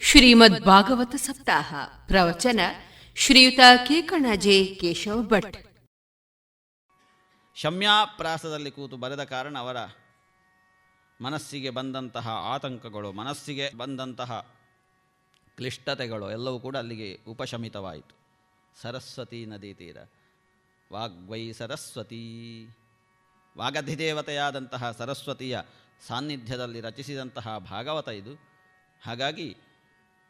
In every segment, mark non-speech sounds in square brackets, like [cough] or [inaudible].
ಶ್ರೀಮದ್ ಭಾಗವತ ಸಪ್ತಾಹ, ಪ್ರವಚನ, ಶ್ರೀಯುತ ಕೇಕಣಜೆ ಕೇಶವ ಭಟ್. ಶಮ್ಯಾಪ್ರಾಸದಲ್ಲಿ ಕೂತು ಬರೆದ ಕಾರಣ ಅವರ ಮನಸ್ಸಿಗೆ ಬಂದಂತಹ ಆತಂಕಗಳು, ಮನಸ್ಸಿಗೆ ಬಂದಂತಹ ಕ್ಲಿಷ್ಟತೆಗಳು ಎಲ್ಲವೂ ಕೂಡ ಅಲ್ಲಿಗೆ ಉಪಶಮಿತವಾಯಿತು. ಸರಸ್ವತಿ ನದಿ ತೀರ. ವಾಗ್ವೈ ಸರಸ್ವತಿ. ವಾಗಧಿದೇವತೆಯಾದಂತಹ ಸರಸ್ವತಿಯ ಸಾನ್ನಿಧ್ಯದಲ್ಲಿ ರಚಿಸಿದಂತಹ ಭಾಗವತ ಇದು. ಹಾಗಾಗಿ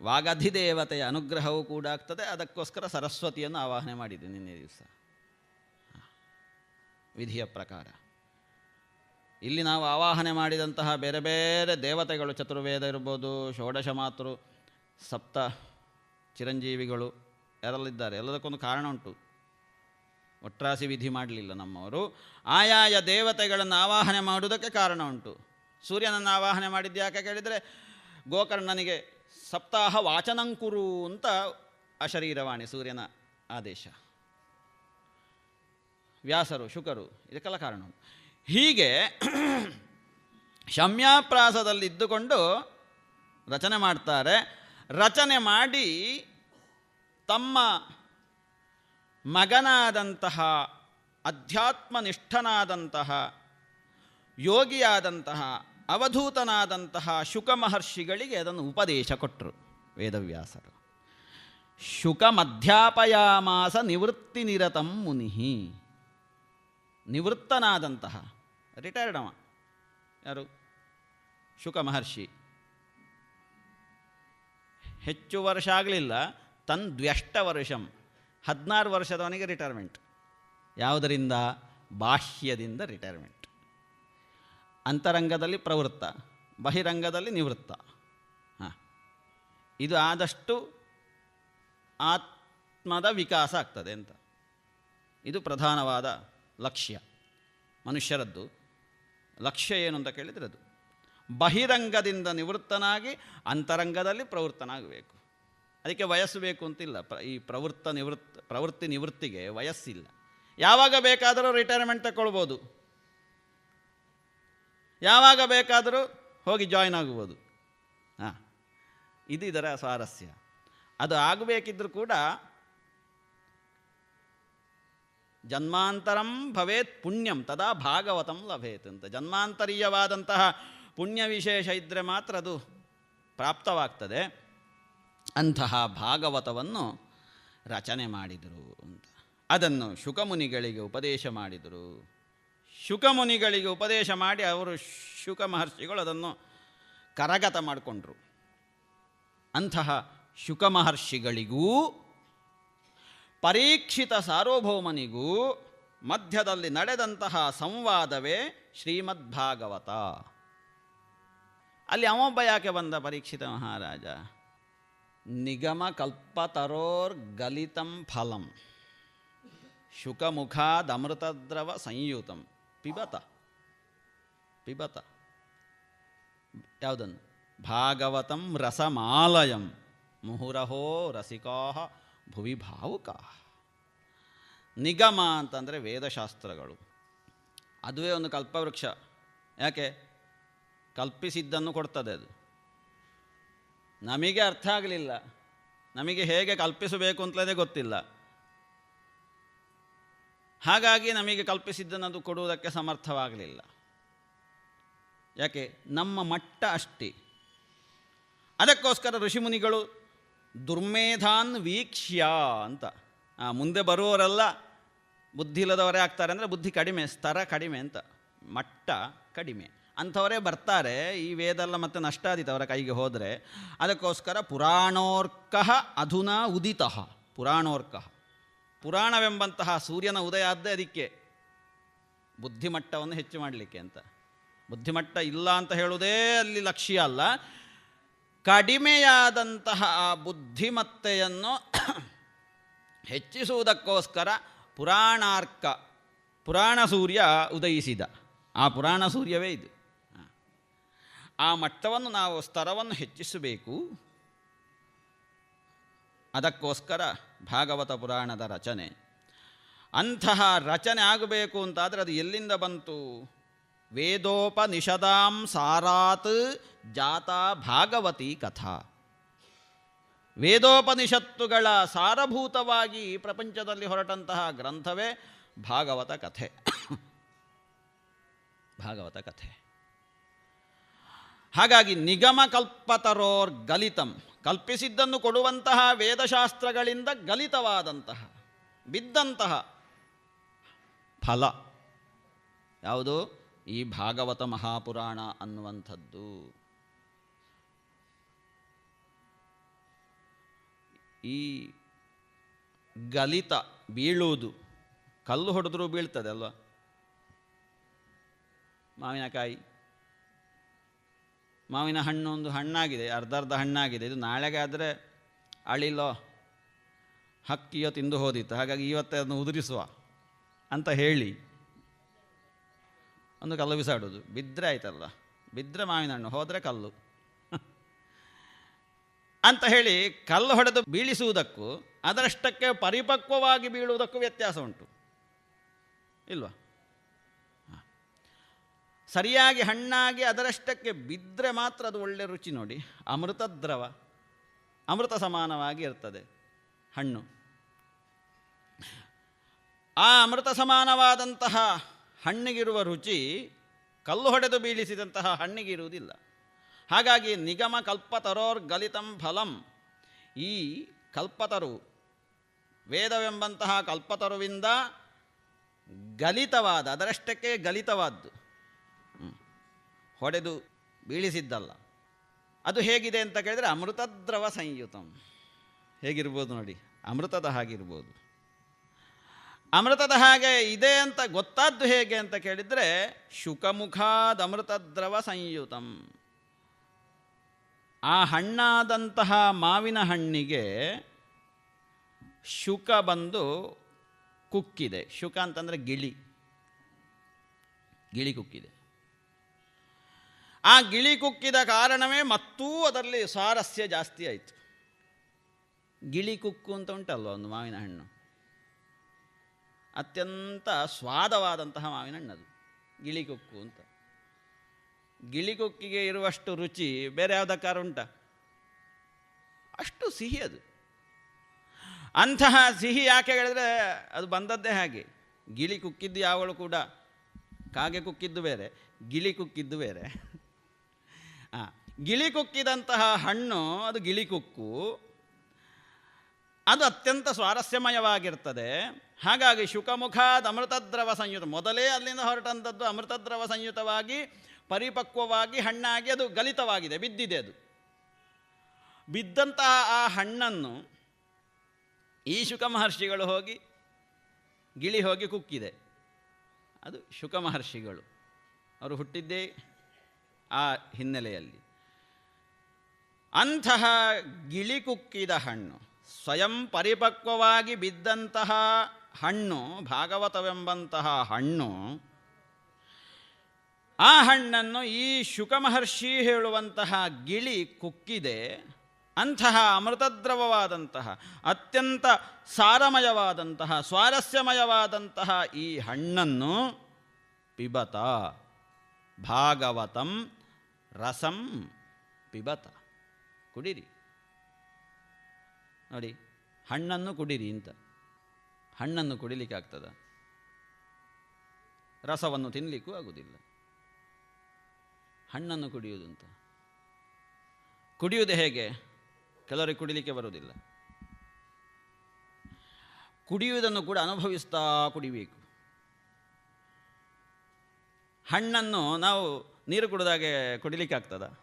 ವಾಗಧಿದೇವತೆಯ ಅನುಗ್ರಹವೂ ಕೂಡ ಆಗ್ತದೆ. ಅದಕ್ಕೋಸ್ಕರ ಸರಸ್ವತಿಯನ್ನು ಆವಾಹನೆ ಮಾಡಿದೆ ನಿನ್ನೆ ದಿವಸ. ವಿಧಿಯ ಪ್ರಕಾರ. ಇಲ್ಲಿ ನಾವು ಆವಾಹನೆ ಮಾಡಿದಂತಹ ಬೇರೆ ಬೇರೆ ದೇವತೆಗಳು, ಚತುರ್ವೇದ ಇರ್ಬೋದು, ಷೋಡಶ ಮಾತೃ, ಸಪ್ತ ಚಿರಂಜೀವಿಗಳು ಯಾರಲ್ಲಿದ್ದಾರೆ ಎಲ್ಲದಕ್ಕೊಂದು ಕಾರಣ ಉಂಟು. ಒಟ್ರಾಸಿ ವಿಧಿ ಮಾಡಲಿಲ್ಲ ನಮ್ಮವರು. ಆಯಾಯ ದೇವತೆಗಳನ್ನು ಆವಾಹನೆ ಮಾಡುವುದಕ್ಕೆ ಕಾರಣ ಉಂಟು. ಸೂರ್ಯನನ್ನು ಆವಾಹನೆ ಮಾಡಿದ್ದು ಯಾಕೆ ಕೇಳಿದರೆ, ಗೋಕರ್ಣನಿಗೆ ಸಪ್ತಾಹ ವಾಚನಂಕುರು ಅಂತ ಅಶರೀರವಾಣಿ ಸೂರ್ಯನ ಆದೇಶ. ವ್ಯಾಸರು, ಶುಕರು, ಇದಕ್ಕೆಲ್ಲ ಕಾರಣ ಹೀಗೆ ಶಮ್ಯಾಪ್ರಾಸದಲ್ಲಿದ್ದುಕೊಂಡು ರಚನೆ ಮಾಡ್ತಾರೆ. ರಚನೆ ಮಾಡಿ ತಮ್ಮ ಮಗನಾದಂತಹ, ಅಧ್ಯಾತ್ಮನಿಷ್ಠನಾದಂತಹ, ಯೋಗಿಯಾದಂತಹ ಅವಧೂತನಾದಂತಹ ಶುಕ ಮಹರ್ಷಿಗಳಿಗೆ ಅದನ್ನು ಉಪದೇಶ ಕೊಟ್ಟರು ವೇದವ್ಯಾಸರು. ಶುಕ ಮಧ್ಯಾಪಯಾಮಾಸ ನಿವೃತ್ತಿ ನಿರತಂ ಮುನಿಹಿ. ನಿವೃತ್ತನಾದಂತಹ ರಿಟೈರ್ಡ್ ಅವ. ಯಾರು? ಶುಕ ಮಹರ್ಷಿ ಹೆಚ್ಚು ವರ್ಷ ಆಗಲಿಲ್ಲ, ತನ್ ದ್ವ್ಯಷ್ಟ ವರ್ಷಂ, ಹದಿನಾರು ವರ್ಷದವನಿಗೆ ರಿಟೈರ್ಮೆಂಟ್ ಯಾವುದರಿಂದ? ಬಾಹ್ಯದಿಂದ ರಿಟೈರ್ಮೆಂಟ್ ಅಂತರಂಗದಲ್ಲಿ ಪ್ರವೃತ್ತ, ಬಹಿರಂಗದಲ್ಲಿ ನಿವೃತ್ತ. ಹಾಂ. ಇದು ಆದಷ್ಟು ಆತ್ಮದ ವಿಕಾಸ ಆಗ್ತದೆ ಅಂತ. ಇದು ಪ್ರಧಾನವಾದ ಲಕ್ಷ್ಯ. ಮನುಷ್ಯರದ್ದು ಲಕ್ಷ್ಯ ಏನು ಅಂತ ಕೇಳಿದರೆ ಅದು. ಬಹಿರಂಗದಿಂದ ನಿವೃತ್ತನಾಗಿ ಅಂತರಂಗದಲ್ಲಿ ಪ್ರವೃತ್ತನಾಗಬೇಕು. ಅದಕ್ಕೆ ವಯಸ್ಸು ಬೇಕು ಅಂತಿಲ್ಲ. ಪ್ರ, ಈ ಪ್ರವೃತ್ತ ನಿವೃತ್ತ, ಪ್ರವೃತ್ತಿ ನಿವೃತ್ತಿಗೆ ವಯಸ್ಸಿಲ್ಲ. ಯಾವಾಗ ಬೇಕಾದರೂ ರಿಟೈರ್ಮೆಂಟ್ ತಗೊಳ್ಬೋದು. ಯಾವಾಗ ಬೇಕಾದರೂ ಹೋಗಿ ಜಾಯ್ನ್ ಆಗ್ಬೋದು ಹಾಂ, ಇದು ಇದರ ಸ್ವಾರಸ್ಯ. ಅದು ಆಗಬೇಕಿದ್ರೂ ಕೂಡ ಜನ್ಮಾಂತರಂ ಭವೇತ್ ಪುಣ್ಯಂ, ತದಾ ಭಾಗವತಂ ಲಭೇತ್ ಅಂತ. ಜನ್ಮಾಂತರೀಯವಾದಂತಹ ಪುಣ್ಯ ವಿಶೇಷ ಇದ್ದರೆ ಮಾತ್ರ ಅದು ಪ್ರಾಪ್ತವಾಗ್ತದೆ. ಅಂತಹ ಭಾಗವತವನ್ನು ರಚನೆ ಮಾಡಿದರು ಅಂತ. ಅದನ್ನು ಶುಕಮುನಿಗಳಿಗೆ ಉಪದೇಶ ಮಾಡಿದರು. ಶುಕಮುನಿಗಳಿಗೆ ಉಪದೇಶ ಮಾಡಿ ಅವರು ಶುಕ ಮಹರ್ಷಿಗಳು ಅದನ್ನು ಕರಗತ ಮಾಡಿಕೊಂಡ್ರು. ಅಂತಹ ಶುಕ ಮಹರ್ಷಿಗಳಿಗೂ, ಪರೀಕ್ಷಿತ ಸಾರ್ವಭೌಮನಿಗೂ ಮಧ್ಯದಲ್ಲಿ ನಡೆದಂತಹ ಸಂವಾದವೇ ಶ್ರೀಮದ್ಭಾಗವತ. ಅಲ್ಲಿ ಅವೊಬ್ಬ ಯಾಕೆ ಬಂದ ಪರೀಕ್ಷಿತ ಮಹಾರಾಜ? ನಿಗಮ ಕಲ್ಪತರೋರ್ ಗಲಿತಂ ಫಲಂ. ಶುಕಮುಖಾದಮೃತದ್ರವ ಸಂಯುತಂ. ಪಿಬತ. ಪಿಬತ. ಯಾವುದನ್ನು? ಭಾಗವತಂ ರಸಮಾಲಯಂ. ಮುಹುರಹೋ ರಸಿಕಾ ಭುವಿ ಭಾವುಕ ನಿಗಮ ಅಂತಂದರೆ ವೇದಶಾಸ್ತ್ರಗಳು. ಅದುವೇ ಒಂದು ಕಲ್ಪವೃಕ್ಷ. ಯಾಕೆ? ಕಲ್ಪಿಸಿದ್ದನ್ನು ಕೊಡ್ತದೆ ಅದು. ನಮಗೆ ಅರ್ಥ ಆಗಲಿಲ್ಲ. ನಮಗೆ ಹೇಗೆ ಕಲ್ಪಿಸಬೇಕು ಅಂತಲೇ ಗೊತ್ತಿಲ್ಲ. ಹಾಗಾಗಿ ನಮಗೆ ಕಲ್ಪಿಸಿದ್ದನ್ನು ಅದು ಕೊಡುವುದಕ್ಕೆ ಸಮರ್ಥವಾಗಲಿಲ್ಲ. ಯಾಕೆ? ನಮ್ಮ ಮಟ್ಟ ಅಷ್ಟೇ. ಅದಕ್ಕೋಸ್ಕರ ಋಷಿಮುನಿಗಳು ದುರ್ಮೇಧಾನ್ ವೀಕ್ಷ್ಯ ಅಂತ. ಮುಂದೆ ಬರುವವರೆಲ್ಲ ಬುದ್ಧಿ ಇಲ್ಲದವರೇ ಆಗ್ತಾರೆ ಅಂದರೆ ಬುದ್ಧಿ ಕಡಿಮೆ ಸ್ತರ ಕಡಿಮೆ ಅಂತ. ಮಟ್ಟ ಕಡಿಮೆ. ಅಂಥವರೇ ಬರ್ತಾರೆ, ಈ ವೇದೆಲ್ಲ ಮತ್ತೆ ನಷ್ಟ ಆದಿತ್ತು ಅವರ ಕೈಗೆ ಹೋದರೆ. ಅದಕ್ಕೋಸ್ಕರ ಪುರಾಣೋರ್ಕಃ ಅಧುನಾ ಉದಿತಃ. ಪುರಾಣೋರ್ಕಃ. ಪುರಾಣವೆಂಬಂತಹ ಸೂರ್ಯನ ಉದಯ ಆದ್ದೇ ಅದಕ್ಕೆ ಬುದ್ಧಿಮಟ್ಟವನ್ನು ಹೆಚ್ಚು ಮಾಡಲಿಕ್ಕೆ ಅಂತ. ಬುದ್ಧಿಮಟ್ಟ ಇಲ್ಲ ಅಂತ ಹೇಳುವುದೇ ಅಲ್ಲಿ ಲಕ್ಷ್ಯ ಅಲ್ಲ. ಕಡಿಮೆಯಾದಂತಹ ಆ ಬುದ್ಧಿಮತ್ತೆಯನ್ನು ಹೆಚ್ಚಿಸುವುದಕ್ಕೋಸ್ಕರ ಪುರಾಣಾರ್ಕ, ಪುರಾಣ ಸೂರ್ಯ ಉದಯಿಸಿದ. ಆ ಪುರಾಣ ಸೂರ್ಯವೇ ಇದು. ಆ ಮಟ್ಟವನ್ನು ನಾವು ಸ್ತರವನ್ನು ಹೆಚ್ಚಿಸಬೇಕು. ಅದಕ್ಕೋಸ್ಕರ ಭಾಗವತ ಪುರಾಣದ ರಚನೆ. ಅಂತಹ ರಚನೆ ಆಗಬೇಕು ಅಂತಾದರೆ ಅದು ಎಲ್ಲಿಂದ ಬಂತು? ವೇದೋಪನಿಷದಾಂ ಸಾರಾತ್ ಜಾತ ಭಾಗವತಿ ಕಥಾ. ವೇದೋಪನಿಷತ್ತುಗಳ ಸಾರಭೂತವಾಗಿ ಪ್ರಪಂಚದಲ್ಲಿ ಹೊರಟಂತಹ ಗ್ರಂಥವೇ ಭಾಗವತ ಕಥೆ. [coughs] ಭಾಗವತ ಕಥೆ. ಹಾಗಾಗಿ ನಿಗಮ ಕಲ್ಪತರೋರ್ ಗಲಿತಂ. ಕಲ್ಪಿಸಿದ್ದನ್ನು ಕೊಡುವಂತಹ ವೇದಶಾಸ್ತ್ರಗಳಿಂದ ಗಲಿತವಾದಂತಹ, ಬಿದ್ದಂತಹ ಫಲ. ಯಾವುದು? ಈ ಭಾಗವತ ಮಹಾಪುರಾಣ ಅನ್ನುವಂಥದ್ದು. ಈ ಗಲಿತ ಬೀಳುವುದು, ಕಲ್ಲು ಹೊಡೆದ್ರೂ ಬೀಳ್ತದೆ ಅಲ್ವಾ? ಮಾವಿನಕಾಯಿ. ಮಾವಿನ ಹಣ್ಣು ಒಂದು ಹಣ್ಣಾಗಿದೆ ಅರ್ಧ ಅರ್ಧ ಹಣ್ಣಾಗಿದೆ. ಇದು ನಾಳೆಗೆ ಆದರೆ ಅಳಿಲೋ, ಹಕ್ಕಿಯೋ ತಿಂದು ಹೋದಿತ್ತು ಹಾಗಾಗಿ ಇವತ್ತೇ ಅದನ್ನು ಉದುರಿಸುವ ಅಂತ ಹೇಳಿ ಒಂದು ಕಲ್ಲು ಬಿಸಾಡೋದು ಬಿದ್ದರೆ ಆಯ್ತಲ್ಲ ಬಿದ್ದರೆ ಮಾವಿನ ಹಣ್ಣು, ಹೋದರೆ ಕಲ್ಲು. [laughs] ಅಂತ ಹೇಳಿ ಕಲ್ಲು ಹೊಡೆದು ಬೀಳಿಸುವುದಕ್ಕೂ ಅದರಷ್ಟಕ್ಕೆ ಪರಿಪಕ್ವವಾಗಿ ಬೀಳುವುದಕ್ಕೂ ವ್ಯತ್ಯಾಸ ಉಂಟು. ಇಲ್ವಾ. ಸರಿಯಾಗಿ ಹಣ್ಣಾಗಿ ಅದರಷ್ಟಕ್ಕೆ ಬಿದ್ದರೆ ಮಾತ್ರ ಅದು ಒಳ್ಳೆ ರುಚಿ ನೋಡಿ. ಅಮೃತ ದ್ರವ, ಅಮೃತ ಸಮಾನವಾಗಿ ಇರ್ತದೆ ಹಣ್ಣು. ಆ ಅಮೃತ ಸಮಾನವಾದಂತಹ ಹಣ್ಣಿಗಿರುವ ರುಚಿ ಕಲ್ಲು ಹೊಡೆದು ಬೀಳಿಸಿದಂತಹ ಹಣ್ಣಿಗಿರುವುದಿಲ್ಲ ಹಾಗಾಗಿ ನಿಗಮ ಕಲ್ಪತರೋರ್ ಗಲಿತಂ ಫಲಂ. ಈ ಕಲ್ಪತರು, ವೇದವೆಂಬಂತಹ ಕಲ್ಪತರುವಿಂದ ಗಲಿತವಾದ, ಅದರಷ್ಟಕ್ಕೆ ಗಲಿತವಾದ್ದು. ಹೊಡೆದು ಬೀಳಿಸಿದ್ದಲ್ಲ. ಅದು ಹೇಗಿದೆ ಅಂತ ಕೇಳಿದರೆ ಅಮೃತದ್ರವ ಸಂಯುತಂ. ಹೇಗಿರ್ಬೋದು ನೋಡಿ, ಅಮೃತದ ಹಾಗಿರ್ಬೋದು. ಅಮೃತದ ಹಾಗೆ ಇದೆ ಅಂತ ಗೊತ್ತಾದ್ದು ಹೇಗೆ ಅಂತ ಕೇಳಿದರೆ ಶುಕಮುಖಾದ ಅಮೃತದ್ರವ ಸಂಯುತಂ. ಆ ಹಣ್ಣಾದಂತಹ ಮಾವಿನ ಹಣ್ಣಿಗೆ ಶುಕ ಬಂದು ಕುಕ್ಕಿದೆ. ಶುಕ ಅಂತಂದರೆ ಗಿಳಿ. ಗಿಳಿ ಕುಕ್ಕಿದೆ. ಆ ಗಿಳಿ ಕುಕ್ಕಿದ ಕಾರಣವೇ ಮತ್ತೂ ಅದರಲ್ಲಿ ಸ್ವಾರಸ್ಯ ಜಾಸ್ತಿ ಆಯಿತು. ಗಿಳಿ ಕುಕ್ಕು ಅಂತ ಉಂಟಲ್ವ ಒಂದು ಮಾವಿನ ಹಣ್ಣು? ಅತ್ಯಂತ ಸ್ವಾದವಾದಂತಹ ಮಾವಿನ ಹಣ್ಣದು ಗಿಳಿ ಕುಕ್ಕು ಅಂತ. ಗಿಳಿ ಕುಕ್ಕಿಗೆ ಇರುವಷ್ಟು ರುಚಿ ಬೇರೆ ಯಾವುದಕ್ಕಾರ ಉಂಟ? ಅಷ್ಟು ಸಿಹಿ ಅದು. ಅಂತಹ ಸಿಹಿ ಯಾಕೆ ಹೇಳಿದ್ರೆ ಅದು ಬಂದದ್ದೇ ಹಾಗೆ. ಗಿಳಿ ಕುಕ್ಕಿದ್ದು ಯಾವಳು ಕೂಡ, ಕಾಗೆ ಕುಕ್ಕಿದ್ದು ಬೇರೆ, ಗಿಳಿ ಕುಕ್ಕಿದ್ದು ಬೇರೆ. ಗಿಳಿ ಕುಕ್ಕಿದಂತಹ ಹಣ್ಣು, ಅದು ಗಿಳಿ ಕುಕ್ಕು. ಅದು ಅತ್ಯಂತ ಸ್ವಾರಸ್ಯಮಯವಾಗಿರ್ತದೆ. ಹಾಗಾಗಿ ಶುಕಮುಖಾದ ಅಮೃತದ್ರವ ಸಂಯುತ, ಮೊದಲೇ ಅಲ್ಲಿಂದ ಹೊರಟಂಥದ್ದು ಅಮೃತದ್ರವ ಸಂಯುತವಾಗಿ, ಪರಿಪಕ್ವವಾಗಿ ಹಣ್ಣಾಗಿ ಅದು ಗಲಿತವಾಗಿದೆ, ಬಿದ್ದಿದೆ ಅದು. ಬಿದ್ದಂತಹ ಆ ಹಣ್ಣನ್ನು ಈ ಶುಕ ಮಹರ್ಷಿಗಳು ಹೋಗಿ, ಗಿಳಿ ಹೋಗಿ ಕುಕ್ಕಿದೆ. ಅದು ಶುಕ ಮಹರ್ಷಿಗಳು ಅವರು ಹುಟ್ಟಿದ್ದೇ ಆ ಹಿನ್ನೆಲೆಯಲ್ಲಿ. ಅಂತಹ ಗಿಳಿ ಕುಕ್ಕಿದ ಹಣ್ಣು, ಸ್ವಯಂ ಪರಿಪಕ್ವವಾಗಿ ಬಿದ್ದಂತಹ ಹಣ್ಣು, ಭಾಗವತವೆಂಬಂತಹ ಹಣ್ಣು, ಆ ಹಣ್ಣನ್ನು ಈ ಶುಕ ಮಹರ್ಷಿ ಹೇಳುವಂತಹ ಗಿಳಿ ಕುಕ್ಕಿದೆ, ಅಂತಹ ಅಮೃತದ್ರವವಾದಂತಹ, ಅತ್ಯಂತ ಸಾರಮಯವಾದಂತಹ, ಸ್ವಾರಸ್ಯಮಯವಾದಂತಹ ಈ ಹಣ್ಣನ್ನು ಪಿಬತ, ಭಾಗವತಂ ರಸಂ ಪಿಬತ, ಕುಡಿರಿ. ನೋಡಿ, ಹಣ್ಣನ್ನು ಕುಡಿರಿ ಅಂತ. ಹಣ್ಣನ್ನು ಕುಡಿಲಿಕ್ಕೆ ಆಗ್ತದ? ರಸವನ್ನು ತಿನ್ನಲಿಕ್ಕೂ ಆಗುವುದಿಲ್ಲ ಹಣ್ಣನ್ನು ಕುಡಿಯುವುದು ಅಂತ. ಕುಡಿಯುವುದು ಹೇಗೆ? ಕೆಲವರಿಗೆ ಕುಡಿಲಿಕ್ಕೆ ಬರುವುದಿಲ್ಲ. ಕುಡಿಯುವುದನ್ನು ಕೂಡ ಅನುಭವಿಸ್ತಾ ಕುಡಿಬೇಕು. ಹಣ್ಣನ್ನು ನಾವು ನೀರು ಕುಡಿದಾಗೆ ಕುಡಿಲಿಕ್ಕೆ ಆಗ್ತದ?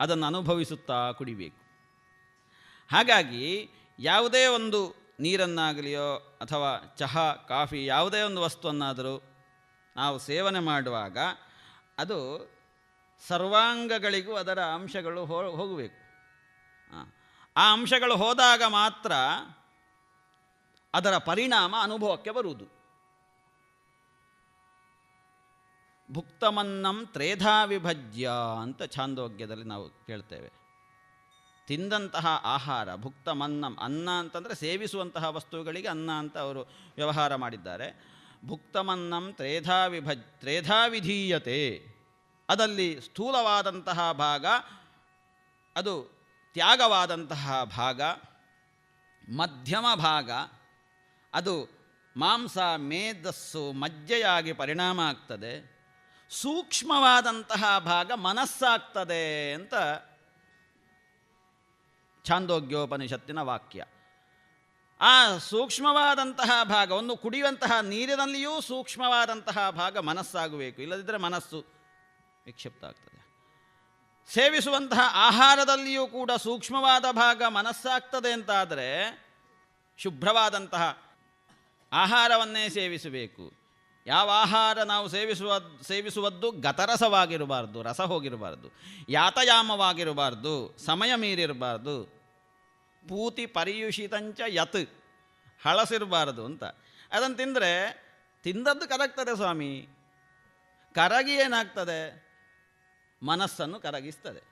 ಅದನ್ನು ಅನುಭವಿಸುತ್ತಾ ಕುಡಿಬೇಕು. ಹಾಗಾಗಿ ಯಾವುದೇ ಒಂದು ನೀರನ್ನಾಗಲಿಯೋ ಅಥವಾ ಚಹಾ, ಕಾಫಿ ಯಾವುದೇ ಒಂದು ವಸ್ತುವನ್ನಾದರೂ ನಾವು ಸೇವನೆ ಮಾಡುವಾಗ ಅದು ಸರ್ವಾಂಗಗಳಿಗೂ ಅದರ ಅಂಶಗಳು ಹೋಗಬೇಕು. ಆ ಅಂಶಗಳು ಹೋದಾಗ ಮಾತ್ರ ಅದರ ಪರಿಣಾಮ ಅನುಭವಕ್ಕೆ ಬರುವುದು. ಭುಕ್ತಮನ್ನಂ ತ್ರೇಧಾ ವಿಭಜ್ಯ ಅಂತ ಛಾಂದೋಗ್ಯದಲ್ಲಿ ನಾವು ಕೇಳ್ತೇವೆ. ತಿಂದಂತಹ ಆಹಾರ, ಭುಕ್ತಮನ್ನಂ, ಅನ್ನ ಅಂತಂದರೆ ಸೇವಿಸುವಂತಹ ವಸ್ತುಗಳಿಗೆ ಅನ್ನ ಅಂತ ಅವರು ವ್ಯವಹಾರ ಮಾಡಿದ್ದಾರೆ. ಭುಕ್ತಮನ್ನಂ ತ್ರೇಧಾ ವಿಭಜ್, ತ್ರೇಧಾ ವಿಧೀಯತೆ. ಅದಲ್ಲಿ ಸ್ಥೂಲವಾದಂತಹ ಭಾಗ, ಅದು ತ್ಯಾಗವಾದಂತಹ ಭಾಗ, ಮಧ್ಯಮ ಭಾಗ, ಅದು ಮಾಂಸ, ಮೇದಸ್ಸು, ಮಜ್ಜೆಯಾಗಿ ಪರಿಣಾಮ ಆಗ್ತದೆ. ಸೂಕ್ಷ್ಮವಾದಂತಹ ಭಾಗ ಮನಸ್ಸಾಗ್ತದೆ ಅಂತ ಛಾಂದೋಗ್ಯೋಪನಿಷತ್ತಿನ ವಾಕ್ಯ. ಆ ಸೂಕ್ಷ್ಮವಾದಂತಹ ಭಾಗ ಒಂದು ಕುಡಿಯುವಂತಹ ನೀರಿನಲ್ಲಿಯೂ ಸೂಕ್ಷ್ಮವಾದಂತಹ ಭಾಗ ಮನಸ್ಸಾಗಬೇಕು. ಇಲ್ಲದಿದ್ದರೆ ಮನಸ್ಸು ವಿಕ್ಷಿಪ್ತ ಆಗ್ತದೆ ಸೇವಿಸುವಂತಹ ಆಹಾರದಲ್ಲಿಯೂ ಕೂಡ ಸೂಕ್ಷ್ಮವಾದ ಭಾಗ ಮನಸ್ಸಾಗ್ತದೆ ಅಂತಾದರೆ ಶುಭ್ರವಾದಂತಹ ಆಹಾರವನ್ನೇ ಸೇವಿಸಬೇಕು. ಯಾವ ಆಹಾರ ನಾವು ಸೇವಿಸುವ, ಸೇವಿಸುವದ್ದು ಗತರಸವಾಗಿರಬಾರ್ದು, ರಸ ಹೋಗಿರಬಾರ್ದು, ಯಾತಯಾಮವಾಗಿರಬಾರ್ದು, ಸಮಯ ಮೀರಿರಬಾರ್ದು, ಪೂತಿ ಪರಿಯುಷಿತಂಚ ಯತ್, ಹಳಸಿರಬಾರ್ದು ಅಂತ. ಅದನ್ನು ತಿಂದರೆ ತಿಂದದ್ದು ಕರಗ್ತದೆ ಸ್ವಾಮಿ, ಕರಗಿ ಏನಾಗ್ತದೆ? ಮನಸ್ಸನ್ನು ಕರಗಿಸ್ತದೆ.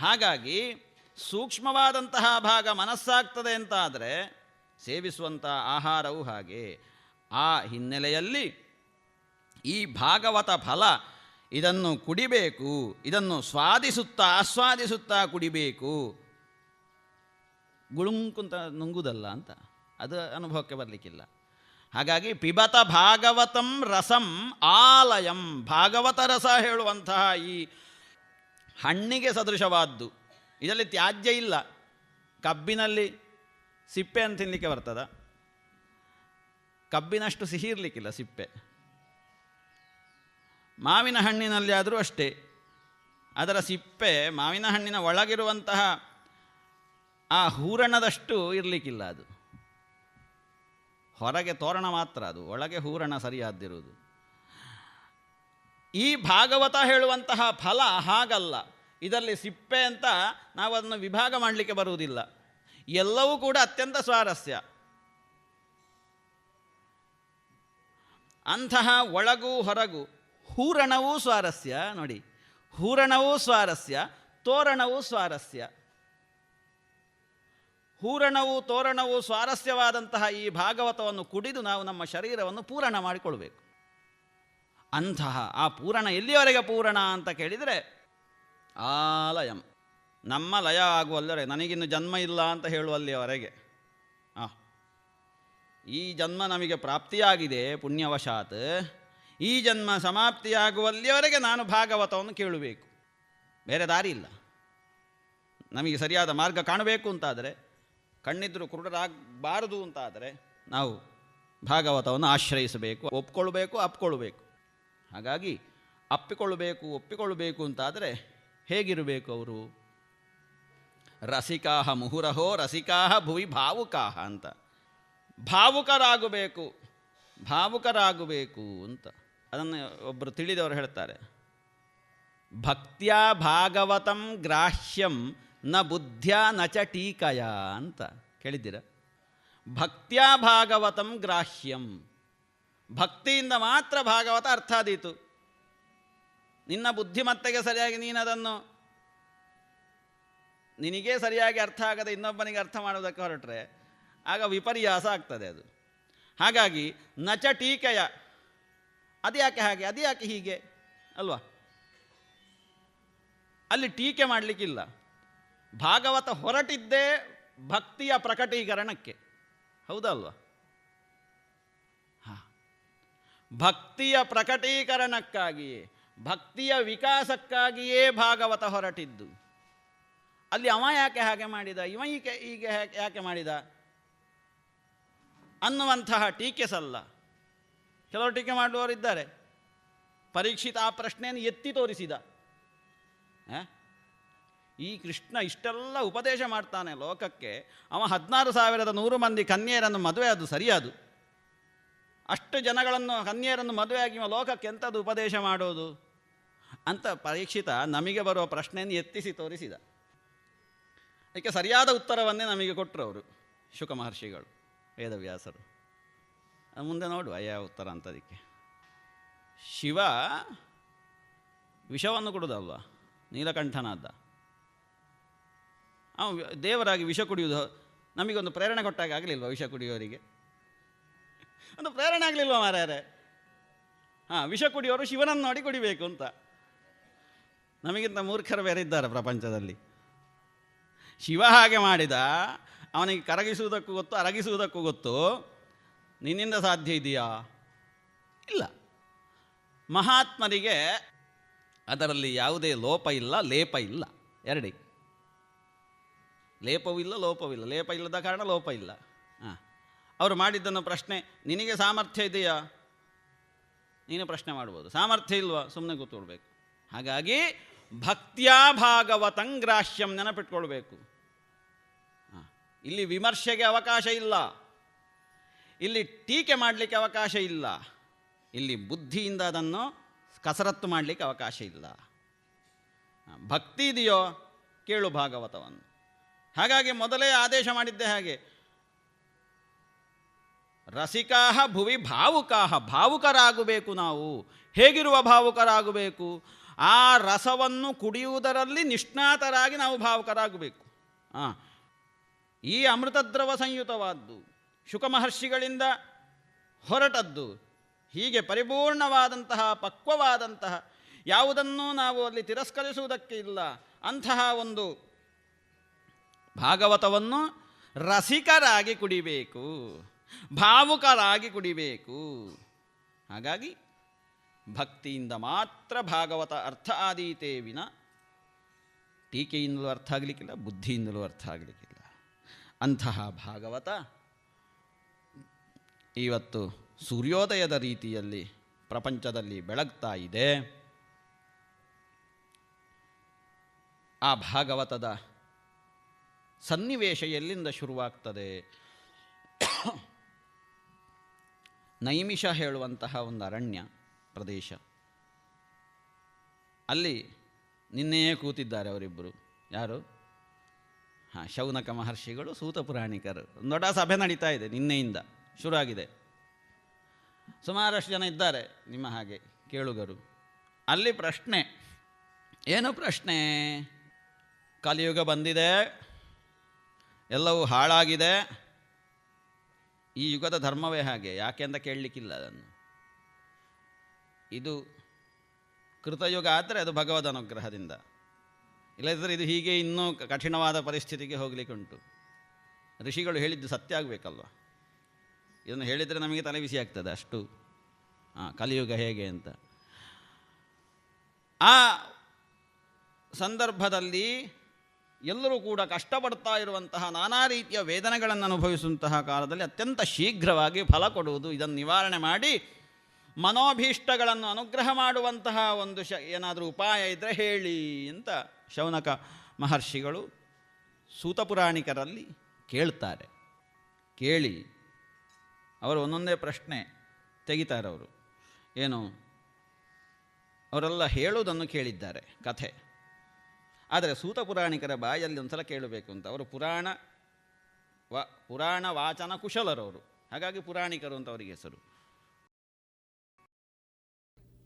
ಹಾಗಾಗಿ ಸೂಕ್ಷ್ಮವಾದಂತಹ ಭಾಗ ಮನಸ್ಸಾಗ್ತದೆ ಅಂತಾದರೆ ಸೇವಿಸುವಂಥ ಆಹಾರವು ಹಾಗೆ. ಆ ಹಿನ್ನೆಲೆಯಲ್ಲಿ ಈ ಭಾಗವತ ಫಲ ಇದನ್ನು ಕುಡಿಬೇಕು, ಇದನ್ನು ಸ್ವಾದಿಸುತ್ತಾ ಆಸ್ವಾದಿಸುತ್ತಾ ಕುಡಿಬೇಕು. ಗುಳುಂಕುಂತ ನುಂಗುದಲ್ಲ ಅಂತ, ಅದು ಅನುಭವಕ್ಕೆ ಬರಲಿಕ್ಕಿಲ್ಲ. ಹಾಗಾಗಿ ಪಿಬತ ಭಾಗವತಂ ರಸಂ ಆಲಯಂ, ಭಾಗವತ ರಸ ಹೇಳುವಂತಹ ಈ ಹಣ್ಣಿಗೆ ಸದೃಶವಾದ್ದು. ಇದರಲ್ಲಿ ತ್ಯಾಜ್ಯ ಇಲ್ಲ. ಕಬ್ಬಿನಲ್ಲಿ ಸಿಪ್ಪೆ ಅಂತ ತಿನ್ನಲಿಕ್ಕೆ ಬರ್ತದ. ಕಬ್ಬಿನಷ್ಟು ಸಿಹಿ ಇರಲಿಕ್ಕಿಲ್ಲ ಸಿಪ್ಪೆ. ಮಾವಿನ ಹಣ್ಣಿನಲ್ಲಿ ಆದರೂ ಅಷ್ಟೇ. ಅದರ ಸಿಪ್ಪೆ ಮಾವಿನ ಹಣ್ಣಿನ ಒಳಗಿರುವಂತಹ ಆ ಹೂರಣದಷ್ಟು ಇರಲಿಕ್ಕಿಲ್ಲ ಅದು. ಹೊರಗೆ ತೋರಣ ಮಾತ್ರ ಅದು, ಒಳಗೆ ಹೂರಣ ಸರಿಯಾದಿರುವುದು ಈ ಭಾಗವತ ಹೇಳುವಂತಹ ಫಲ ಹಾಗಲ್ಲ. ಇದರಲ್ಲಿ ಸಿಪ್ಪೆ ಅಂತ ನಾವು ಅದನ್ನು ವಿಭಾಗ ಮಾಡಲಿಕ್ಕೆ ಬರುವುದಿಲ್ಲ. ಎಲ್ಲವೂ ಕೂಡ ಅತ್ಯಂತ ಸ್ವಾರಸ್ಯ. ಅಂತಹ ಒಳಗೂ ಹೊರಗು ಹೂರಣವೂ ಸ್ವಾರಸ್ಯ, ನೋಡಿ, ಹೂರಣವೂ ಸ್ವಾರಸ್ಯ, ತೋರಣವೂ ಸ್ವಾರಸ್ಯ. ಹೂರಣವು ತೋರಣವು ಸ್ವಾರಸ್ಯವಾದಂತಹ ಈ ಭಾಗವತವನ್ನು ಕುಡಿದು ನಾವು ನಮ್ಮ ಶರೀರವನ್ನು ಪೂರಣ ಮಾಡಿಕೊಳ್ಬೇಕು. ಅಂತಹ, ಆ ಪೂರಣ ಎಲ್ಲಿಯವರೆಗೆ ಪೂರಣ ಅಂತ ಕೇಳಿದರೆ, ಆಲಯಂ. ನಮ್ಮ ಲಯ ಆಗುವಲ್ಲರೆ ನನಗಿನ್ನು ಜನ್ಮ ಇಲ್ಲ ಅಂತ ಹೇಳುವಲ್ಲಿಯವರೆಗೆ ಆ ಈ ಜನ್ಮ ನಮಗೆ ಪ್ರಾಪ್ತಿಯಾಗಿದೆ, ಪುಣ್ಯವಶಾತ್. ಈ ಜನ್ಮ ಸಮಾಪ್ತಿಯಾಗುವಲ್ಲಿಯವರೆಗೆ ನಾನು ಭಾಗವತವನ್ನು ಕೇಳಬೇಕು. ಬೇರೆ ದಾರಿ ಇಲ್ಲ. ನಮಗೆ ಸರಿಯಾದ ಮಾರ್ಗ ಕಾಣಬೇಕು ಅಂತಾದರೆ, ಕಣ್ಣಿದ್ರು ಕುರುಡರಾಗಬಾರದು ಅಂತಾದರೆ, ನಾವು ಭಾಗವತವನ್ನು ಆಶ್ರಯಿಸಬೇಕು, ಒಪ್ಕೊಳ್ಬೇಕು, ಅಪ್ಕೊಳ್ಬೇಕು. ಹಾಗಾಗಿ, ಅಪ್ಪಿಕೊಳ್ಳಬೇಕು, ಒಪ್ಪಿಕೊಳ್ಳಬೇಕು ಅಂತಾದರೆ, ಹೇಗಿರಬೇಕು ಅವರು? ರಸಿಕಾಹ ಮುಹುರಹೋ, ರಸಿಕಾಹ ಭುವಿ ಭಾವುಕಾಹ ಅಂತ. ಭಾವುಕರಾಗಬೇಕು ಭಾವುಕರಾಗಬೇಕು ಅಂತ. ಅದನ್ನು ಒಬ್ಬರು ತಿಳಿದವರು ಹೇಳ್ತಾರೆ. ಭಕ್ತ್ಯಾ ಭಾಗವತಂ ಗ್ರಾಹ್ಯಂ ನ ಬುದ್ಧ್ಯ ನ ಚ ಟೀಕಯ ಅಂತ ಕೇಳಿದ್ದೀರ? ಭಕ್ತ್ಯಾ ಭಾಗವತಂ ಗ್ರಾಹ್ಯಂ. ಭಕ್ತಿಯಿಂದ ಮಾತ್ರ ಭಾಗವತ ಅರ್ಥ ಆದೀತು. ನಿನ್ನ ಬುದ್ಧಿಮತ್ತೆಗೆ ಸರಿಯಾಗಿ ನೀನು ಅದನ್ನು ನಿನಗೇ ಸರಿಯಾಗಿ ಅರ್ಥ ಆಗದೆ ಇನ್ನೊಬ್ಬನಿಗೆ ಅರ್ಥ ಮಾಡೋದಕ್ಕೆ ಹೊರಟ್ರೆ ಆಗ ವಿಪರ್ಯಾಸ ಆಗ್ತದೆ ಅದು. ಹಾಗಾಗಿ ನಚ ಟೀಕೆಯ ಅದು ಯಾಕೆ ಹಾಗೆ ಅದು ಯಾಕೆ ಹೀಗೆ, ಅಲ್ವಾ? ಅಲ್ಲಿ ಟೀಕೆ ಮಾಡಲಿಕ್ಕಿಲ್ಲ. ಭಾಗವತ ಹೊರಟಿದ್ದೇ ಭಕ್ತಿಯ ಪ್ರಕಟೀಕರಣಕ್ಕೆ. ಹೌದಲ್ವಾ ಹಾಂ. ಭಕ್ತಿಯ ಪ್ರಕಟೀಕರಣಕ್ಕಾಗಿಯೇ, ಭಕ್ತಿಯ ವಿಕಾಸಕ್ಕಾಗಿಯೇ ಭಾಗವತ ಹೊರಟಿದ್ದು. ಅಲ್ಲಿ ಅವ ಯಾಕೆ ಹಾಗೆ ಮಾಡಿದ? ಇವ ಈಗ ಹೀಗೆ ಯಾಕೆ ಮಾಡಿದ? ಅನ್ನುವಂತಹ ಟೀಕೆ ಸಲ್ಲ ಕೆಲವರು ಟೀಕೆ ಮಾಡುವವರಿದ್ದಾರೆ. ಪರೀಕ್ಷಿತ ಆ ಪ್ರಶ್ನೆಯನ್ನು ಎತ್ತಿ ತೋರಿಸಿದ? ಈ ಕೃಷ್ಣ ಇಷ್ಟೆಲ್ಲ ಉಪದೇಶ ಮಾಡ್ತಾನೆ ಲೋಕಕ್ಕೆ. ಅವ ಹದಿನಾರು ಸಾವಿರದ ನೂರು ಮಂದಿ ಕನ್ಯೆಯರನ್ನು ಮದುವೆ ಅದು ಸರಿಯಾದು. ಅಷ್ಟು ಜನಗಳನ್ನು, ಕನ್ಯೆಯರನ್ನು ಮದುವೆಯಾಗಿ ಲೋಕಕ್ಕೆ ಎಂಥದ್ದು ಉಪದೇಶ ಮಾಡೋದು? ಅಂತ ಪರೀಕ್ಷಿತ ನಮಗೆ ಬರುವ ಪ್ರಶ್ನೆಯನ್ನು ಎತ್ತಿಸಿ ತೋರಿಸಿದ. ಅದಕ್ಕೆ ಸರಿಯಾದ ಉತ್ತರವನ್ನೇ ನಮಗೆ ಕೊಟ್ಟರು ಅವರು ಶುಕ ಮಹರ್ಷಿಗಳು. ವೇದವ್ಯಾಸರು. ಮುಂದೆ ನೋಡುವ ಯಾವ ಉತ್ತರ ಅಂತ ಅದಕ್ಕೆ ಶಿವ ವಿಷವನ್ನು ಕೊಡೋದಲ್ವ ನೀಲಕಂಠನಾದ. ಅವ ವಿ- ದೇವರಾಗಿ ವಿಷ ಕುಡಿಯುವುದು ನಮಗೊಂದು ಪ್ರೇರಣೆ ಕೊಟ್ಟಾಗ ಆಗಲಿಲ್ವ ವಿಷ ಕುಡಿಯೋರಿಗೆ? ಒಂದು ಪ್ರೇರಣೆ ಆಗಲಿಲ್ವ ಮಾರ್ಯಾರೆ ಹಾಂ, ವಿಷ ಕುಡಿಯೋರು ಶಿವನನ್ನು ನೋಡಿ ಕುಡಿಬೇಕು ಅಂತ. ನಮಗಿಂತ ಮೂರ್ಖರು ಬೇರೆ ಇದ್ದಾರೆ ಪ್ರಪಂಚದಲ್ಲಿ. ಶಿವ ಹಾಗೆ ಮಾಡಿದ ಅವನಿಗೆ ಕರಗಿಸುವುದಕ್ಕೂ ಗೊತ್ತು, ಅರಗಿಸುವುದಕ್ಕೂ ಗೊತ್ತು. ನಿನ್ನಿಂದ ಸಾಧ್ಯ ಇದೆಯಾ? ಇಲ್ಲ. ಮಹಾತ್ಮರಿಗೆ ಅದರಲ್ಲಿ ಯಾವುದೇ ಲೋಪ ಇಲ್ಲ, ಲೇಪ ಇಲ್ಲ. ಎರಡೇ. ಲೇಪವಿಲ್ಲ ಲೋಪವಿಲ್ಲ ಲೇಪ ಇಲ್ಲದ ಕಾರಣ ಲೋಪ ಇಲ್ಲ. ಹಾಂ ಅವರು ಮಾಡಿದ್ದನ್ನು ಪ್ರಶ್ನೆ, ನಿನಗೆ ಸಾಮರ್ಥ್ಯ ಇದೆಯಾ? ನೀನು ಪ್ರಶ್ನೆ ಮಾಡ್ಬೋದು. ಸಾಮರ್ಥ್ಯ ಇಲ್ವಾ? ಸುಮ್ಮನೆ ಕೂತ್ಕೊಳ್ಬೇಕು. ಹಾಗಾಗಿ ಭಕ್ತ್ಯಾ ಭಾಗವತಂಗ್ರಾಹ್ಯಂ ನೆನಪಿಟ್ಕೊಳ್ಬೇಕು. ಇಲ್ಲಿ ವಿಮರ್ಶೆಗೆ ಅವಕಾಶ ಇಲ್ಲ. ಇಲ್ಲಿ ಟೀಕೆ ಮಾಡಲಿಕ್ಕೆ ಅವಕಾಶ ಇಲ್ಲ. ಇಲ್ಲಿ ಬುದ್ಧಿಯಿಂದ ಅದನ್ನು ಕಸರತ್ತು ಮಾಡಲಿಕ್ಕೆ ಅವಕಾಶ ಇಲ್ಲ. ಭಕ್ತಿ ಇದೆಯೋ ಕೇಳು ಭಾಗವತವನ್ನು. ಹಾಗಾಗಿ ಮೊದಲೇ ಆದೇಶ ಮಾಡಿದ್ದೆ ಹಾಗೆ. ರಸಿಕಾಹ ಭುವಿ ಭಾವುಕಾಹ, ಭಾವುಕರಾಗಬೇಕು ನಾವು. ಹೇಗಿರುವ ಭಾವುಕರಾಗಬೇಕು? ಆ ರಸವನ್ನು ಕುಡಿಯುವುದರಲ್ಲಿ ನಿಷ್ಣಾತರಾಗಿ ನಾವು ಭಾವುಕರಾಗಬೇಕು. ಹಾಂ ಈ ಅಮೃತದ್ರವ ಸಂಯುತವಾದ್ದು. ಶುಕಮಹರ್ಷಿಗಳಿಂದ ಹೊರಟದ್ದು. ಹೀಗೆ ಪರಿಪೂರ್ಣವಾದಂತಹ, ಪಕ್ವವಾದಂತಹ ಯಾವುದನ್ನೂ ನಾವು ಅಲ್ಲಿ ತಿರಸ್ಕರಿಸುವುದಕ್ಕೆ ಇಲ್ಲ. ಅಂತಹ ಒಂದು ಭಾಗವತವನ್ನು ರಸಿಕರಾಗಿ ಕುಡಿಬೇಕು. ಭಾವುಕರಾಗಿ ಕುಡಿಬೇಕು. ಹಾಗಾಗಿ ಭಕ್ತಿಯಿಂದ ಮಾತ್ರ ಭಾಗವತ ಅರ್ಥ ಆದೀತೇ ವಿನ, ಟೀಕೆಯಿಂದಲೂ ಅರ್ಥ ಆಗಲಿಕ್ಕಿಲ್ಲ, ಬುದ್ಧಿಯಿಂದಲೂ ಅರ್ಥ ಆಗಲಿಕ್ಕಿಲ್ಲ. ಅಂತಹ ಭಾಗವತ. ಇವತ್ತು ಸೂರ್ಯೋದಯದ ರೀತಿಯಲ್ಲಿ ಪ್ರಪಂಚದಲ್ಲಿ ಬೆಳಗ್ತಾ ಇದೆ. ಆ ಭಾಗವತದ ಸನ್ನಿವೇಶ ಎಲ್ಲಿಂದ ಶುರುವಾಗ್ತದೆ? ನೈಮಿಷ ಹೇಳುವಂತಹ ಒಂದು ಅರಣ್ಯ ಪ್ರದೇಶ. ಅಲ್ಲಿ ನಿನ್ನೆಯೇ ಕೂತಿದ್ದಾರೆ ಅವರಿಬ್ಬರು ಯಾರು? ಹಾಂ, ಶೌನಕ ಮಹರ್ಷಿಗಳು ಸೂತ ಪುರಾಣಿಕರು. ಸಭೆ ನಡೀತಾ ಇದೆ, ನಿನ್ನೆಯಿಂದ ಶುರು ಆಗಿದೆ. ಸುಮಾರಷ್ಟು ಜನ ಇದ್ದಾರೆ ನಿಮ್ಮ ಹಾಗೆ ಕೇಳುಗರು. ಅಲ್ಲಿ ಪ್ರಶ್ನೆ, ಏನು ಪ್ರಶ್ನೆ? ಕಲಿಯುಗ ಬಂದಿದೆ, ಎಲ್ಲವೂ ಹಾಳಾಗಿದೆ. ಈ ಯುಗದ ಧರ್ಮವೇ ಹಾಗೆ, ಯಾಕೆ ಅಂತ ಕೇಳಲಿಕ್ಕಿಲ್ಲ ಅದನ್ನು. ಇದು ಕೃತಯುಗ ಆದರೆ ಅದು ಭಗವದ್ ಅನುಗ್ರಹದಿಂದ. ಇಲ್ಲದಿದ್ದರೆ ಇದು ಹೀಗೆ ಇನ್ನೂ ಕಠಿಣವಾದ ಪರಿಸ್ಥಿತಿಗೆ ಹೋಗಲಿಕ್ಕೆ ಉಂಟು ಋಷಿಗಳು ಹೇಳಿದ್ದು ಸತ್ಯ ಆಗಬೇಕಲ್ವ? ಇದನ್ನು ಹೇಳಿದರೆ ನಮಗೆ ತಲೆ ಬಿಸಿ ಆಗ್ತದೆ ಅಷ್ಟು. ಹಾಂ ಕಲಿಯುಗ ಹೇಗೆ ಅಂತ. ಆ ಸಂದರ್ಭದಲ್ಲಿ ಎಲ್ಲರೂ ಕೂಡ ಕಷ್ಟಪಡ್ತಾ ಇರುವಂತಹ ನಾನಾ ರೀತಿಯ ವೇದನೆಗಳನ್ನು ಅನುಭವಿಸುವಂತಹ ಕಾಲದಲ್ಲಿ ಅತ್ಯಂತ ಶೀಘ್ರವಾಗಿ ಫಲ ಕೊಡುವುದು ಇದನ್ನು ನಿವಾರಣೆ ಮಾಡಿ ಮನೋಭೀಷ್ಟಗಳನ್ನು ಅನುಗ್ರಹ ಮಾಡುವಂತಹ ಒಂದು ಶ, ಏನಾದರೂ ಉಪಾಯ ಇದ್ದರೆ ಹೇಳಿ ಅಂತ ಶೌನಕ ಮಹರ್ಷಿಗಳು ಸೂತಪುರಾಣಿಕರಲ್ಲಿ ಕೇಳ್ತಾರೆ. ಕೇಳಿ ಅವರು ಒಂದೊಂದೇ ಪ್ರಶ್ನೆ ತೆಗಿತಾರೆ ಅವರು. ಏನು? ಅವರೆಲ್ಲ ಹೇಳುವುದನ್ನು ಕೇಳಿದ್ದಾರೆ ಕಥೆ. ಆದರೆ ಸೂತ ಪುರಾಣಿಕರ ಬಾಯಲ್ಲಿ ಒಂದು ಸಲ ಕೇಳಬೇಕು ಅಂತ. ಅವರು ಪುರಾಣ ವ, ಪುರಾಣ ವಾಚನ ಕುಶಲರವರು. ಹಾಗಾಗಿ ಪುರಾಣಿಕರು ಅಂತ ಅವರಿಗೆ ಹೆಸರು.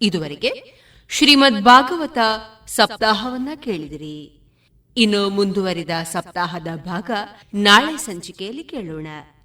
ಇದುವರೆಗೆ ಶ್ರೀಮದ್ ಭಾಗವತ ಸಪ್ತಾಹವನ್ನ ಕೇಳಿದಿರಿ. ಇನ್ನು ಮುಂದುವರಿದ ಸಪ್ತಾಹದ ಭಾಗ ನಾಳೆ ಸಂಚಿಕೆಯಲ್ಲಿ ಕೇಳೋಣ.